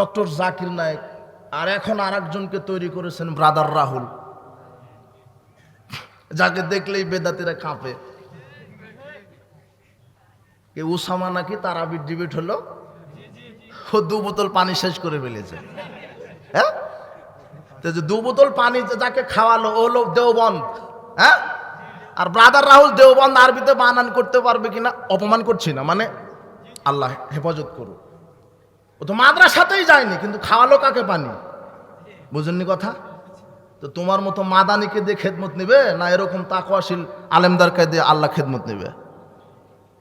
Doctor Zakir Naik আর এখন আর একজনকে তৈরি করেছেন ব্রাদার রাহুল। যাকে দেখলেই বেদাতিরা কাঁপে। কে উসামা নাকি তারাবির ডিবেট হলো? ও দু বোতল পানি শেষ করে ফেলেছে। হ্যাঁ? দু বোতল পানি যাকে খাওয়ালো, ও হলো দেওবন্দ। হ্যাঁ? আর ব্রাদার রাহুল দেওবন্দ আরবিতে বানান করতে পারবে কিনা? অপমান করছি না। মানে আল্লাহ হেফাজত করুক। ও তো মাদ্রাসাতেই যায়নি, কিন্তু খাওয়ালো কাকে পানি? বুঝেননি কথা? তো তোমার মতো মাদানিকে দিয়ে খেদমত নেবে না এরকম তাকওয়াশীল আলেমদারকে দিয়ে আল্লাহ খেদমত নেবে?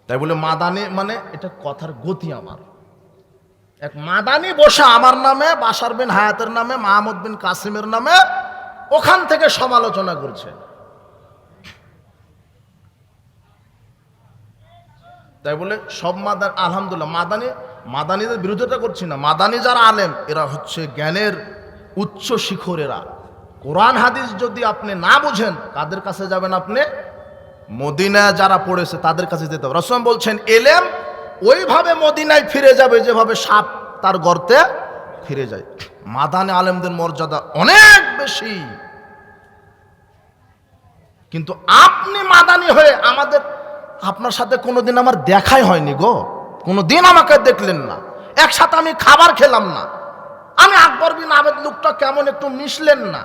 তাই বলে মাদানি মানে এটা কথার গতি আমার। এক মাদানি বসে আমার নামে বাসার বিন হায়াতের নামে, মাহমুদ বিন কাসিমের নামে, ওখান থেকে সমালোচনা করছে। তাই বলে সব মাদান, আলহামদুলিল্লাহ, মাদানি মাদানিদের বিরোধিতা করছি না। মাদানি যারা আলেম, এরা হচ্ছে জ্ঞানের উচ্চ শিখরেরা। কোরআন, হাদিস যদি আপনি না বুঝেন, কাদের কাছে যাবেন আপনি? মদিনায় যারা পড়েছে, তাদের কাছে যেতে হবে। রসম বলছেন, এলেম ওইভাবে মদিনায় ফিরে যাবে, যেভাবে সাপ তার গর্তে ফিরে যায়। মাদানে আলেমদের মর্যাদা অনেক বেশি। কিন্তু আপনি মাদানি হয়ে আমাদের, আপনার সাথে কোনোদিন আমার দেখাই হয়নি গো। কোনোদিন আমাকে দেখলেন না। একসাথে আমি খাবার খেলাম না। আমি আকবর বিন আবেদ লোকটা কেমন একটু মিশলেন না।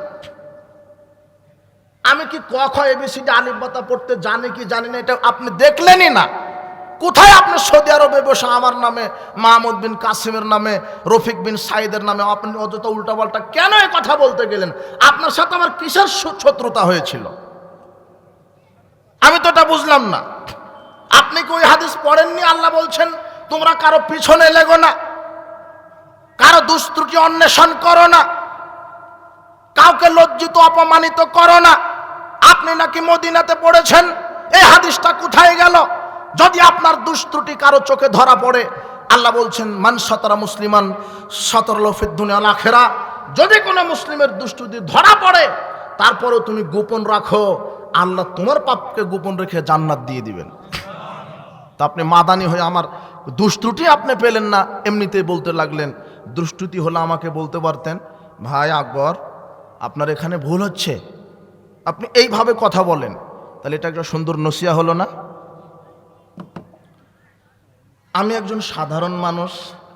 আমি কি ক খ এবিসিডি আলিফ বাতা পড়তে জানি কি জানি না, এটা আপনি দেখলেনই না। কোথায় আপনি সৌদি আরবে বসে আমার নামে, মাহমুদ বিন কাসিমের নামে, রফিক বিন সাইদের নামে, আপনি অযথা উল্টাপাল্টা কেন এই কথা বলতে গেলেন? আপনার সাথে আমার কিসের শত্রু- শত্রুতা হয়েছিল? আমি তো এটা বুঝলাম না। আপনি কি ওই হাদিস পড়েননি, আল্লাহ বলছেন? তোমরা কারও পিছনে লেগো না। কারও দুস্ত্রুটি অন্বেষণ করো না। কাউকে লজ্জিত, অপমানিত করো না। আপনি নাকি মদিনাতে পড়েছেন? এই হাদিসটা কোথায় গেল? যদি আপনার দুষ্ত্রুটি কারও চোখে ধরা পড়ে, আল্লাহ বলছেন, মান সতরা মুসলিমান, সতর লফিদ দুনিয়াল আখেরা। যদি কোনো মুসলিমের দুষ্টুতি ধরা পড়ে, তারপরেও তুমি গোপন রাখো, আল্লাহ তোমার পাপকে গোপন রেখে জান্নাত দিয়ে দিবেন। তা আপনি মাদানি হয়ে আমার দুষ্টুটি আপনি পেলেন না এমনিতেই বলতে লাগলেন। দুষ্টুতি হলে আমাকে বলতে পারতেন, ভাই আকবর, আপনার এখানে ভুল হচ্ছে। আপনি এইভাবে কথা বলেন। তাহলে এটা একটা সুন্দর নসিয়া হলো না? আমি একজন সাধারণ মানুষ,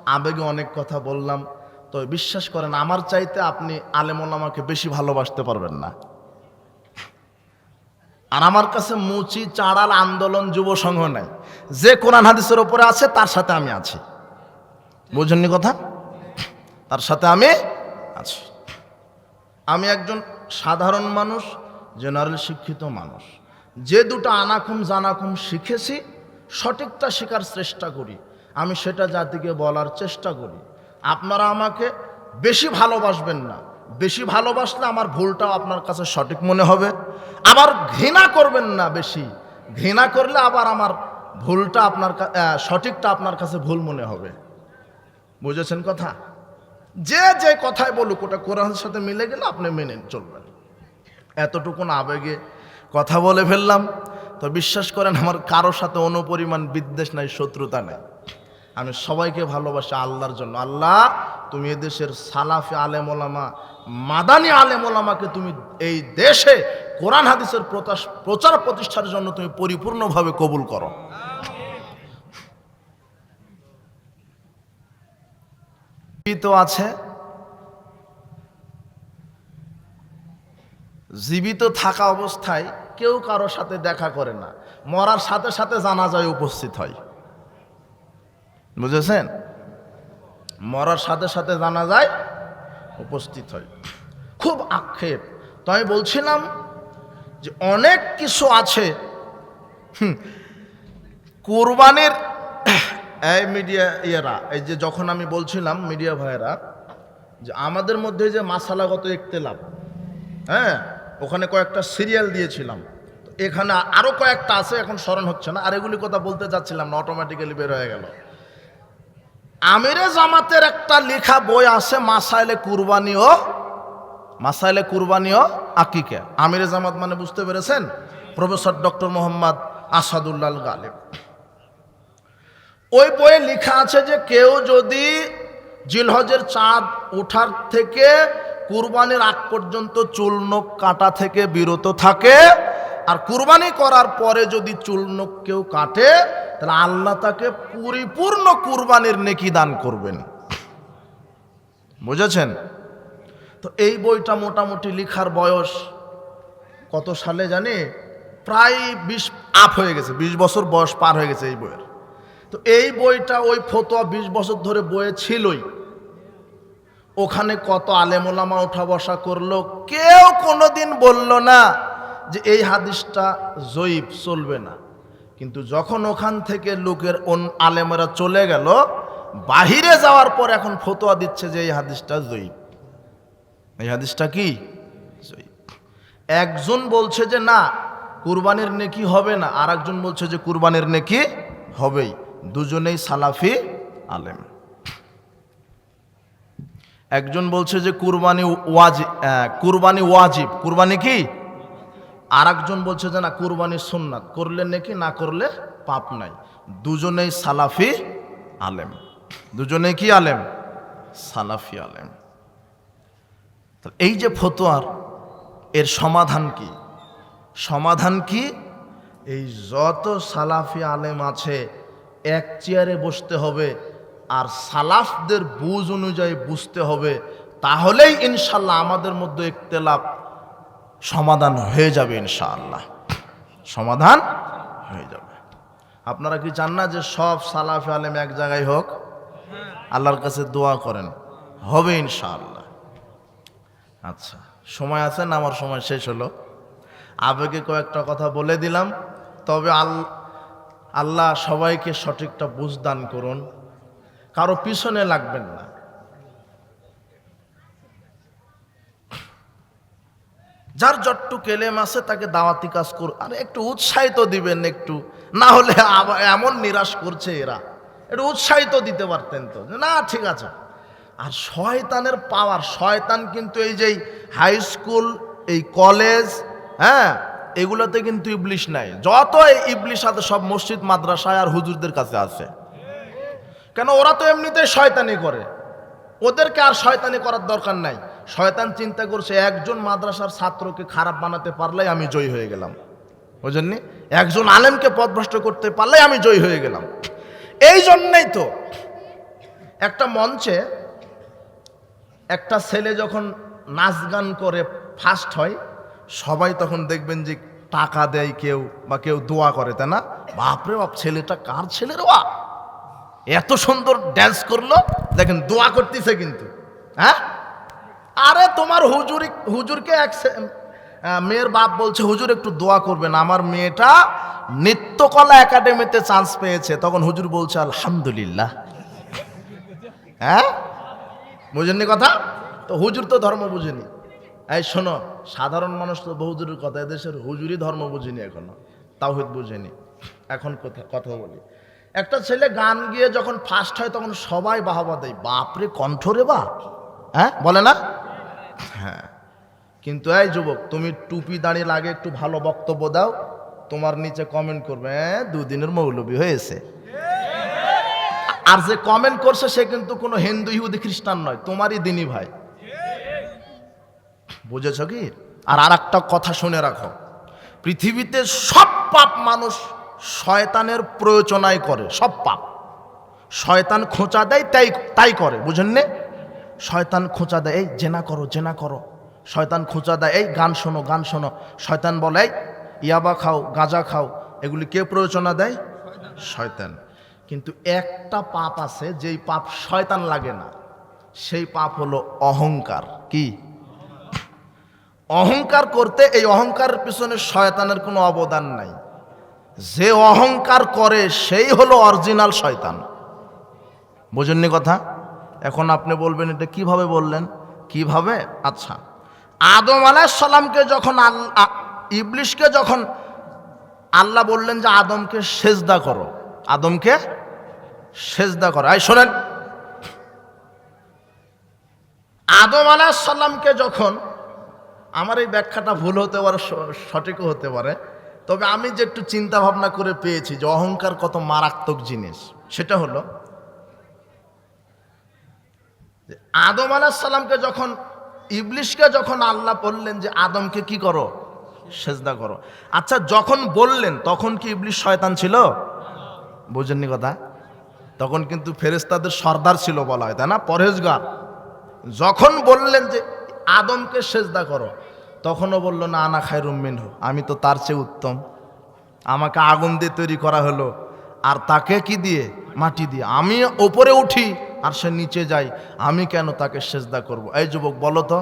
আবেগে অনেক কথা বললাম। তো বিশ্বাস করেন, আমার চাইতে আপনি আলেমন আমাকে বেশি ভালোবাসতে পারবেন না। আর আমার কাছে মুচি, চাড়াল, আন্দোলন, যুব সংঘ নাই। যে কোরআন হাদিসের ওপরে আছে, তার সাথে আমি আছি। বুঝেননি কথা? তার সাথে আমি আছি। আমি একজন সাধারণ মানুষ, জেনারেল শিক্ষিত মানুষ। যে দুটো আনাকুম জানাকুম শিখেছি, সঠিকটা শেখার চেষ্টা করি। আমি সেটা জাতিকে বলার চেষ্টা করি। আপনারা আমাকে বেশি ভালোবাসবেন না। বেশি ভালোবাসলে আমার ভুলটাও আপনার কাছে সঠিক মনে হবে। আবার ঘৃণা করবেন না বেশি। ঘৃণা করলে আবার আমার ভুলটা আপনার সঠিকটা আপনার কাছে ভুল মনে হবে। বুঝেছেন কথা? যে যে কথাই বলুক, ওটা কোরআনের সাথে মিলে গেলে আপনি মেনে চলবেন। এতটুকুন আবেগে কথা বলে ফেললাম। তো বিশ্বাস করেন, আমার কারোর সাথে অনুপরিমাণ বিদ্বেষ নাই, শত্রুতা নেই। আমি সবাইকে ভালোবাসি আল্লাহর জন্য। আল্লাহ, তুমি এদেশের সালাফি আলেমোলামা, মাদানি আলেমোলামাকে তুমি এই দেশে কোরআন হাদিসের প্রতাস- প্রচার প্রতিষ্ঠার জন্য তুমি পরিপূর্ণভাবে কবুল করো। জীবিত আছে? জীবিত থাকা অবস্থায় কেউ কারও সাথে দেখা করে না। মরার সাথে সাথে জানাজায় উপস্থিত হয়। বুঝেছেন? মরার সাথে সাথে জানা যায়, উপস্থিত হয়। খুব আক্ষেপ। তো আমি বলছিলাম যে অনেক কিছু আছে। কোরবানির, এই মিডিয়া ইয়েরা, এই যে যখন আমি বলছিলাম মিডিয়া ভাইয়েরা, যে আমাদের মধ্যে যে মাসালাগত ইখতলাফ হ্যাঁ ওখানে কয়েকটা সিরিয়াল দিয়েছিলাম। এখানে আরও কয়েকটা আছে, এখন স্মরণ হচ্ছে না। আর এগুলি কথা বলতে যাচ্ছিলাম না অটোমেটিক্যালি বের হয়ে গেল। আমিরে জামাতের একটা লেখা বই আছে, মাসাইলে কুরবানি ও মাসাইলে কুরবানি ও আকিকে। আমিরে জামাত মানে বুঝতে পেরেছেন? Professor doctor Mohammad Asadullah Ghalib. ওই বইয়ে লেখা আছে যে, কেউ যদি জিলহজের চাঁদ ওঠার থেকে কুরবানির আগ পর্যন্ত চুল, নখ কাটা থেকে বিরত থাকে, আর কুরবানি করার পরে যদি চুল, নখ কেউ কাটে তাহলে আল্লাহ তাকে পরিপূর্ণ কুরবানির নেকি দান করবেন। বুঝেছেন? তো এই বইটা মোটামুটি লিখার বয়স কত সালে জানি? প্রায় বিশ আপ হয়ে গেছে, বিশ বছর বয়স পার হয়ে গেছে এই বইয়ের। তো এই বইটা ওই ফতোয়া বিশ বছর ধরে বইয়ে ছিলই। ওখানে কত আলেমোলামা ওঠা বসা করল, কেউ কোনোদিন বলল না যে এই হাদিসটা জয়ীব চলবে না। কিন্তু যখন ওখান থেকে লোকের অন আলেমেরা চলে গেল, বাহিরে যাওয়ার পর এখন ফতোয়া দিচ্ছে যে এই হাদিসটা জয়ীব। এই হাদিসটা কি? একজন বলছে যে না, কুরবানির নেকি হবে না আর একজন বলছে যে কুরবানির নেকি হবেই। দুজনেই সালাফি আলেম। একজন বলছে যে কুরবানি ওয়াজিব কুরবানি ওয়াজিব। কুরবানি কি? আর একজন বলছে যে, না, কুরবানি সুন্নাত, করলে নাকি, না করলে পাপ নাই। দুজনেই সালাফি আলেম। দুজনেই কি আলেম? সালাফি আলেম। এই যে ফতোয়ার, এর সমাধান কি? সমাধান কি? এই যত সালাফি আলেম আছে, এক চেয়ারে বসতে হবে, আর সালাফদের বুঝ অনুযায়ী বুঝতে হবে, তাহলেই ইনশাল্লাহ আমাদের মধ্যে ইখতলাফ সমাধান হয়ে যাবে ইনশাআল্লাহ। সমাধান হয়ে যাবে। আপনারা কি চান না যে সব সালাফি আলেম এক জায়গায় হোক? আল্লাহর কাছে দোয়া করেন, হবে ইনশাআল্লাহ। আচ্ছা সময় আছে না? আমার সময় শেষ হলো। আবেগে কয়েকটা কথা বলে দিলাম। তবে আল, আল্লাহ সবাইকে সঠিকটা বুঝদান করুন। কারও পিছনে লাগবেন না। যার যট্টু কেলেম আছে তাকে দাওয়াতি কাজ কর, আরে একটু উৎসাহিত দিবেন একটু। না হলে এমন নিরাশ করছে এরা। একটু উৎসাহিত দিতে পারতেন তো। না, ঠিক আছে। আর শয়তানের পাওয়ার শয়তান কিন্তু এই যে হাই স্কুল এই কলেজ হ্যাঁ এগুলোতে কিন্তু ইবলিশ নাই। যত ইবলিশ আছে সব মসজিদ, মাদ্রাসায় আর হুজুরদের কাছে আছে। কেন ওরা তো এমনিতেই শয়তানি করে। ওদেরকে আর শয়তানি করার দরকার নাই। শয়তান চিন্তা করছে, একজন মাদ্রাসার ছাত্রকে খারাপ বানাতে পারলেই আমি জয়ী হয়ে গেলাম। বুঝেননি? একজন আলেমকে পথভ্রষ্ট করতে পারলেই আমি জয়ী হয়ে গেলাম। এই জন্যেই তো একটা মঞ্চে একটা ছেলে যখন নাচ গান করে ফার্স্ট হয়, সবাই তখন দেখবেন যে টাকা দেয় কেউ বা কেউ দোয়া করে, তাই না? বাপরে বাপ, ছেলেটা কার ছেলের বা এত সুন্দর ড্যান্স করল, দেখেন দোয়া করতেছে কিন্তু হ্যাঁ? আরে তোমার হুজুরি, হুজুরকে এক মেয়ের বাপ বলছে, হুজুর, একটু দোয়া করবেন। আমার মেয়েটা নৃত্যকলা একাডেমিতে চান্স পেয়েছে। তখন হুজুর বলছে, আলহামদুলিল্লাহ। হ্যাঁ? বুঝেননি কথা? তো হুজুর তো ধর্ম বুঝেনি। এই শোনো, সাধারণ মানুষ তো বহুদূরের কথা। এদেশের হুজুরই ধর্ম বুঝেনি এখনও। তাওহিদ বুঝেনি। এখন কথা কথা বলি। একটা ছেলে গান গিয়ে যখন ফার্স্ট হয়, তখন সবাই বাহবা দেয়। বাপরে, কণ্ঠ রে বা হ্যাঁ? বলে না? হ্যাঁ। কিন্তু এই যুবক, তুমি টুপি দাঁড়িয়ে লাগে একটু ভালো বক্তব্য দাও, তোমার নিচে কমেন্ট করবে হ্যাঁ দুদিনের মৌলবী হয়েছে। আর যে কমেন্ট করছে, সে কিন্তু কোনো হিন্দু, ইহুদি, খ্রিস্টান নয়, তোমারই দিনী ভাই। বুঝেছ কি? আর আর একটা কথা শুনে রাখো, পৃথিবীতে সব পাপ মানুষ শয়তানের প্রয়োজনায় করে, সব পাপ। শয়তান খোঁচা দেয়, তাই তাই করে বুঝেন নে শয়তান খোঁচা দেয়, এই জেনা করো জেনা করো। শয়তান খোঁচা দেয়, এই গান শোনো গান শোনো। শয়তান বলে ইয়াবা খাও, গাঁজা খাও। এগুলি কে প্রয়োজনা দেয়? শয়তান। কিন্তু একটা পাপ আছে, যেই পাপ শয়তান লাগে না, সেই পাপ হলো অহংকার। কি? অহংকার করতে এই অহংকারের পিছনে শয়তানের কোনো অবদান নাই। যে অহংকার করে, সেই হলো অরিজিনাল শয়তান। বোঝেননি কথা? এখন আপনি বলবেন এটা কীভাবে বললেন? কীভাবে? আচ্ছা। আদম আলাহিসাল্লামকে যখন ইবলিশকে যখন আল্লাহ বললেন যে আদমকে সেজদা করো, আদমকে সেজদা করো। এই শোনেন। আদম আলাহিসাল্লামকে যখন, আমার এই ব্যাখ্যাটা ভুল হতে পারে সঠিকও হতে পারে, তবে আমি যে একটু চিন্তা ভাবনা করে পেয়েছি যে অহংকার কত মারাত্মক জিনিস, সেটা হলো আদম আলাহিসাল্লামকে যখন, ইবলিশকে যখন আল্লাহ বললেন যে আদমকে কি করো? সেজদা করো। আচ্ছা যখন বললেন, তখন কি ইবলিশ শয়তান ছিল? বুঝেননি কথা? তখন কিন্তু ফেরেস্তাদের সর্দার ছিল বলা হয়, তাই না? পরহেজগার। যখন বললেন যে আদমকে সেজদা করো, তখনও বলল, না আনা খাই রুমিন আমি তো তার চেয়ে উত্তম। আমাকে আগুন দিয়ে তৈরি করা হলো, আর তাকে কি দিয়ে? মাটি দিয়ে। আমি ওপরে উঠি আর সে নিচে যাই আমি কেন তাকে সেজদা করব? এই যুবক, বলো তো,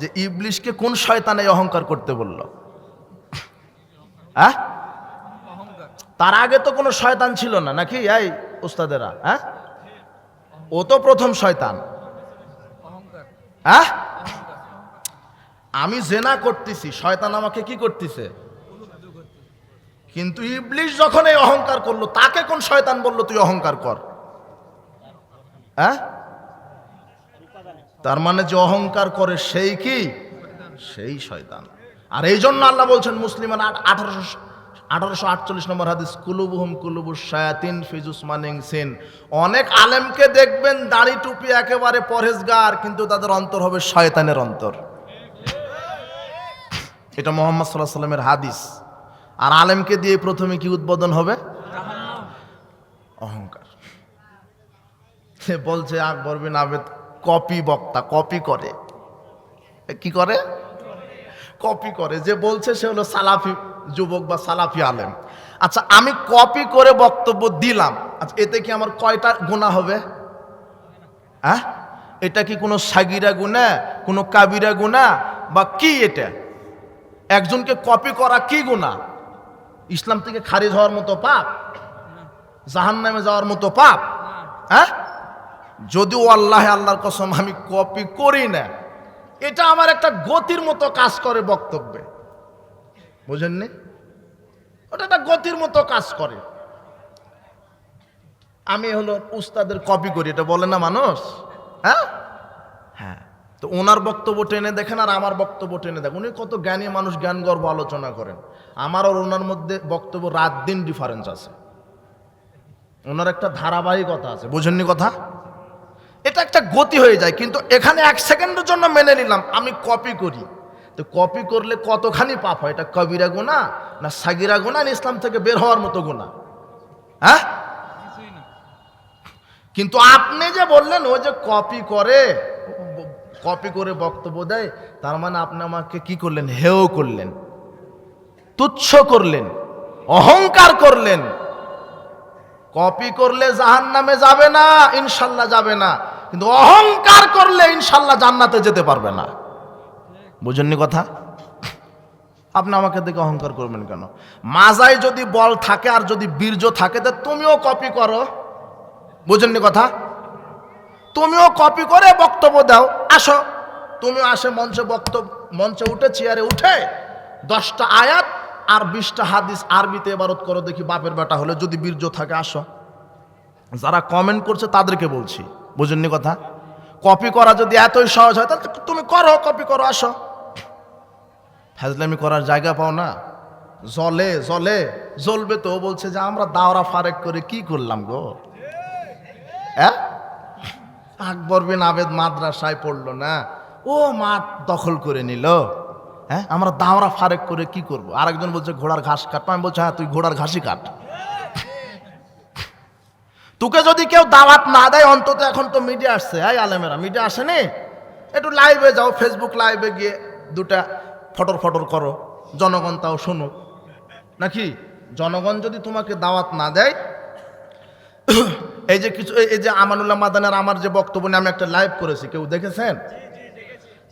যে ইবলিশকে কোন শয়তানে অহংকার করতে বলল? হ্যাঁ? তার আগে তো কোনো শয়তান ছিল না, নাকি? এই উস্তাদেরা হ্যাঁ? ও তো প্রথম শয়তান। হ্যাঁ? আমি জেনা করতেছি, শয়তান আমাকে কি করতেছে? কিন্তু ইবলিশ যখন এই অহংকার করল, তাকে কোন শয়তান বলল, তুই অহংকার কর? হ্যাঁ? তার মানে যে অহংকার করে সেই কি? সেই শয়তান। আর এই জন্য আল্লাহ বলছেন মুসলিমান আঠারোশো আঠারোশো আটচল্লিশ নম্বর হাদিস, কুলুবুহুম কুলুবু শায়াতিন ফিজুস মানিং সিন। অনেক আলেমকে দেখবেন দাড়ি টুপি একেবারে পরহেজগার, কিন্তু তাদের অন্তর হবে শয়তানের অন্তর। এটা মোহাম্মদ সাল্লাহ সাল্লামের হাদিস। আর আলেমকে দিয়ে প্রথমে কি উদ্বোধন হবে? অহংকার। সে বলছে আকবর বিন আবেদ, কপি বক্তা, কপি করে। কি করে? কপি করে। যে বলছে, সে হলো সালাফি যুবক বা সালাফি আলেম। আচ্ছা আমি কপি করে বক্তব্য দিলাম। আচ্ছা এতে কি আমার কয়টা গুণা হবে? হ্যাঁ এটা কি কোনো সাগিরা গুণা কোনো কাবিরা গুণা বা কি এটা? একজনকে কপি করা কি গুণা ইসলাম থেকে খারিজ হওয়ার মতো পাপ? জাহান নামে যাওয়ার মতো পাপ? হ্যাঁ যদিও আল্লাহ আল্লাহর কসম আমি কপি করি না এটা আমার একটা গতির মতো কাজ করে বক্তব্যে। বুঝেননি? ওটা একটা গতির মতো কাজ করে। আমি হলো উস্তাদের কপি করি এটা বলে না মানুষ? হ্যাঁ? হ্যাঁ। তো ওনার বক্তব্য টেনে দেখেন আর আমার বক্তব্য টেনে দেখেন। উনি কত জ্ঞানী মানুষ জ্ঞান গর্ব আলোচনা করেন। আমার আর ওনার মধ্যে বক্তব্য রাত দিন ডিফারেন্স আছে। ওনার একটা ধারাবাহিকতা আছে। বোঝেননি কথা? এটা একটা গতি হয়ে যায় কিন্তু এখানে এক সেকেন্ডের জন্য মেনে নিলাম আমি কপি করি। তো কপি করলে কতখানি পাপ হয়? এটা কবিরা গুণা না সাগিরা গুণা না ইসলাম থেকে বের হওয়ার মতো গুণা? হ্যাঁ? কিন্তু আপনি যে বললেন ও যে কপি করে কপি করে বক্তব্য দেয় তার মানে আপনি আমাকে কি করলেন? হেও করলেন। তুচ্ছ করলেন। অহংকার করলেন। কপি করলে জাহান নামে যাবে না ইনশাল্লাহ যাবে না। কিন্তু অহংকার করলে ইনশাল্লাহ জান্নাতে যেতে পারবে না। বুঝেননি কথা? আপনি আমাকে দেখে অহংকার করবেন কেন? মাজায় যদি বল থাকে আর যদি বীর্য থাকে, তো তুমিও কপি করো। বুঝেননি কথা? তুমিও কপি করে বক্তব্য দাও। আসো। তুমিও আসে মঞ্চে বক্তব্য, মঞ্চে উঠে, চেয়ারে উঠে দশটা আয়াত আর বিশটা হাদিস আরবিতে এবারত করো, দেখি বাপের বেটা হলে যদি বীর্য থাকে, আসো। যারা কমেন্ট করছে তাদেরকে বলছি। বুঝেননি কথা? কপি করা যদি এতই সহজ হয়, তাহলে তুমি করো কপি করো, আসো। ফ্যাজলামি করার জায়গা পাও না? জলে জলে, জ্বলবে তো বলছে যে আমরা দাওরা ফারেক করে কি করলাম গো? হ্যাঁ? আকবর বিন আবেদ মাদ্রাসায় পড়ল না? ও মাঠ দখল করে নিল। হ্যাঁ? আমরা দাওরা ফারেক করে কি করব? আরেকজন বলছে, ঘোড়ার ঘাস কাটবো আমি বলছি হ্যাঁ তুই ঘোড়ার ঘাসই কাট। তোকে যদি কেউ দাওয়াত না দেয়, অন্তত এখন তো মিডিয়া আসছে। হ্যাঁ আলেমেরা মিডিয়া আসেনি? একটু লাইভে যাও ফেসবুক লাইভে গিয়ে দুটা ফটর ফটর করো, জনগণ তাও শোনো নাকি? জনগণ যদি তোমাকে দাওয়াত না দেয়, এই যে কিছু, এই- এই যে আমানুল্লাহ মাদানের আমার যে বক্তব্য নিয়ে আমি একটা লাইভ করেছি, কেউ দেখেছেন?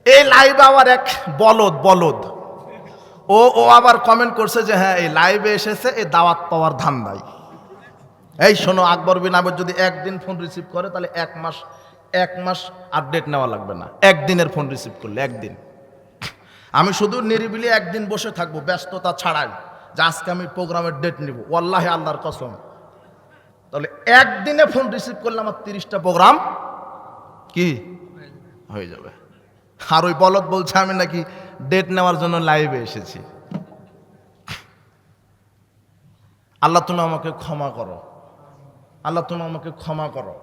এই লাইভে আবার এক বলদ বলদ। ও ও আবার কমেন্ট করছে যে হ্যাঁ এই লাইভে এসেছে, এই দাওয়াত পাওয়ার ধান্দায় এই শোনো, আকবর বিন আবেদ যদি একদিন ফোন রিসিভ করে, তাহলে এক মাস এক মাস আপডেট নেওয়া লাগবে না। একদিনের ফোন রিসিভ করলে, একদিন। আমি শুধু নিরিবিলি একদিন বসে থাকব, ব্যস্ততা ছাড়াই। যে আজকে আমি প্রোগ্রামের ডেট নিব। ওয়াল্লাহে আল্লাহর কসম। তাহলে একদিনে ফোন রিসিভ করলে আমার তিরিশটা প্রোগ্রাম কি? হয়ে যাবে। আর ওই বলদ বলছে, আমি নাকি ডেট নেওয়ার জন্য লাইভে এসেছি। আল্লাহ তুমি আমাকে ক্ষমা করো। আল্লাহ তুমি আমাকে ক্ষমা করো।